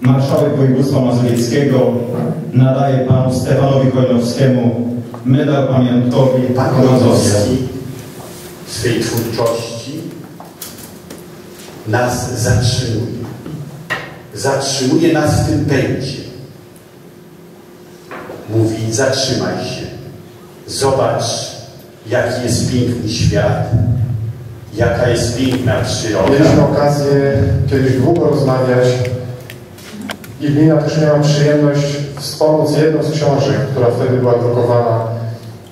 marszałek województwa mazowieckiego nadaje panu Stefanowi Chojnowskiemu medal pamiątkowy w swej twórczości nas zatrzymuje. Zatrzymuje nas w tym pędzie. Mówi, zatrzymaj się. Zobacz, jaki jest piękny świat, jaka jest piękna przyroda. Mieliśmy okazję kiedyś długo rozmawiać i gmina też miała przyjemność wspomóc jedną z książek, która wtedy była drukowana,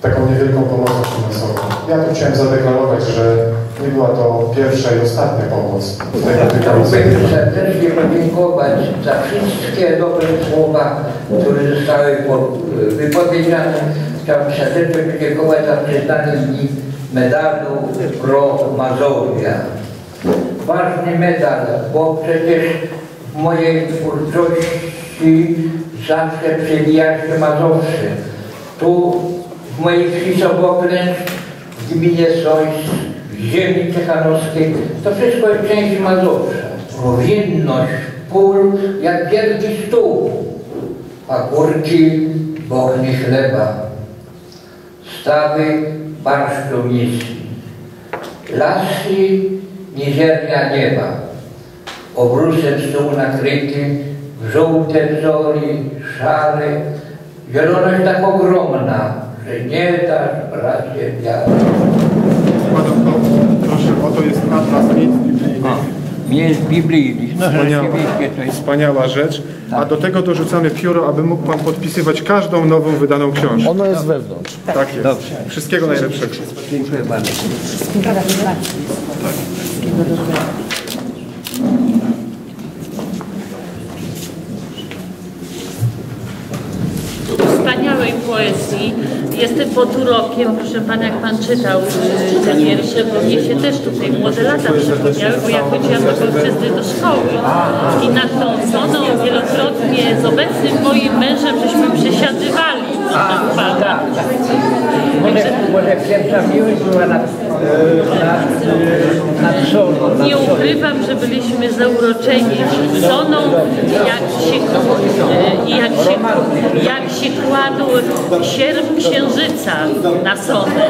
taką niewielką pomocą finansową. Ja tu chciałem zadeklarować, że nie była to pierwsza i ostatnia pomoc Chciałbym serdecznie podziękować za wszystkie dobre słowa, które zostały po- wypowiedziane. Chciałbym serdecznie podziękować za przyznanie mi medalu Pro Mazowia. Ważny medal, bo przecież mojej twórczości zawsze przewija się Mazowsze. Tu w mojej Soboklęcz, w gminie Sojs, w ziemi cechanowskiej, to wszystko jest część Mazowsza. Rowienność pól jak wielki stół, a kurki bochnie chleba, stawy barszczu miski, lasy mizernia nieba, obrusem stół nakryty, w żółte wzory, szare, zieloność tak ogromna, że nie dasz bracie wiary. Proszę, oto jest atlas miejsc biblijnych. Jest biblijny, no Wspaniała, to jest wspaniała rzecz. A do tego dorzucamy pióro, aby mógł Pan podpisywać każdą nową wydaną książkę. Ono jest wewnątrz. Tak jest. Wszystkiego najlepszego. Dziękuję bardzo. Wspaniałej poezji. Jestem pod urokiem, proszę Pana, jak Pan czytał y, te wiersze, bo mnie się też tutaj młode lata przypomniały, bo ja chodziłam do ojczyzny do szkoły i nad tą zoną wielokrotnie z obecnym moim mężem żeśmy przesiadywali, Pana. Może, może pierwsza miłość była nad, nad, nad nad Nie ukrywam, że byliśmy zauroczeni zoną, jak się, y, jak się, jak się kładł sierp księżyca na sonę.